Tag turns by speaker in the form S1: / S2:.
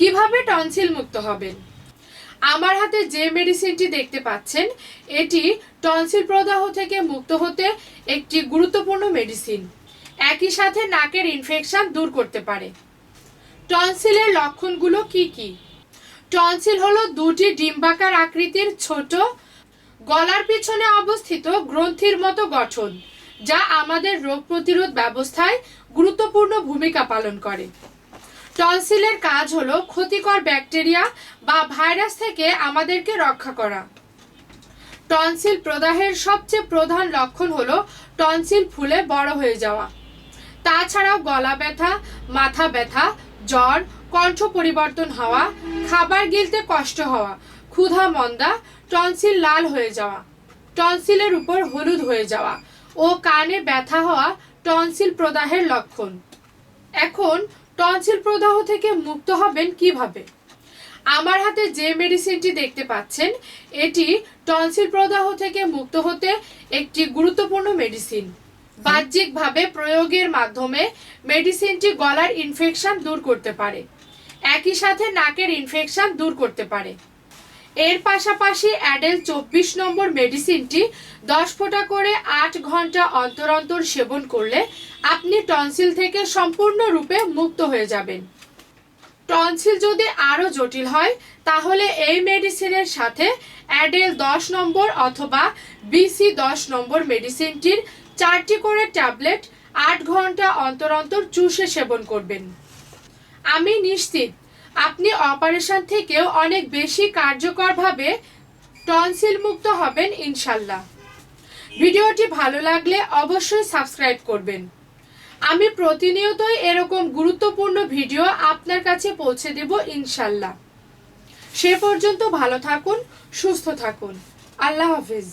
S1: কীভাবে টনসিল মুক্ত হবেন? আমার হাতে যে মেডিসিনটি দেখতে পাচ্ছেন, এটি টনসিল প্রদাহ থেকে মুক্ত হতে একটি গুরুত্বপূর্ণ মেডিসিন। একই সাথে নাকের ইনফেকশন দূর করতে পারে। টনসিলের লক্ষণগুলো কি কি? টনসিল হলো দুটি ডিম্বাকার আকৃতির ছোট, গলার পিছনে অবস্থিত গ্রন্থির মতো গঠন, যা আমাদের রোগ প্রতিরোধ ব্যবস্থায় গুরুত্বপূর্ণ ভূমিকা পালন করে। টনসিলের কাজ হলো ক্ষতিকর ব্যাকটেরিয়া বা ভাইরাস থেকে আমাদেরকে রক্ষা করা। টনসিল প্রদাহের সবচেয়ে প্রধান লক্ষণ হলো টনসিল ফুলে বড় হয়ে যাওয়া। তাছাড়াও গলা ব্যথা, মাথা ব্যথা, জ্বর, কণ্ঠ পরিবর্তন হওয়া, খাবার গিলতে কষ্ট হওয়া, ক্ষুধা মন্দা, টনসিল লাল হয়ে যাওয়া, টনসিলের উপর হলুদ হয়ে যাওয়া ও কানে ব্যথা হওয়া টনসিল প্রদাহের লক্ষণ। এখন টনসিল প্রদাহ থেকে মুক্ত হবেন কীভাবে? আমার হাতে যে মেডিসিনটি দেখতে পাচ্ছেন এটি টনসিল প্রদাহ থেকে মুক্ত হতে একটি গুরুত্বপূর্ণ মেডিসিন। বাহ্যিকভাবে প্রয়োগের মাধ্যমে মেডিসিনটি গলার ইনফেকশন দূর করতে পারে। একই সাথে নাকের ইনফেকশন দূর করতে পারে। এর পাশাপাশি অ্যাডেল চব্বিশ নম্বর মেডিসিনটি দশ ফোঁটা করে আট ঘণ্টা অন্তর অন্তর সেবন করলে আপনি টনসিল থেকে সম্পূর্ণরূপে মুক্ত হয়ে যাবেন। টনসিল যদি আরও জটিল হয়, তাহলে এই মেডিসিনের সাথে অ্যাডেল দশ নম্বর অথবা বিসি দশ নম্বর মেডিসিনটির চারটি করে ট্যাবলেট আট ঘণ্টা অন্তর অন্তর চুষে সেবন করবেন। আমি নিশ্চিত আপনি অপারেশন থেকেও অনেক বেশি কার্যকরভাবে টনসিল মুক্ত হবেন ইনশাল্লাহ। ভিডিওটি ভালো লাগলে অবশ্যই সাবস্ক্রাইব করবেন। আমি প্রতিনিয়তই এরকম গুরুত্বপূর্ণ ভিডিও আপনার কাছে পৌঁছে দেব ইনশাল্লাহ। সে পর্যন্ত ভালো থাকুন, সুস্থ থাকুন। আল্লাহ হাফিজ।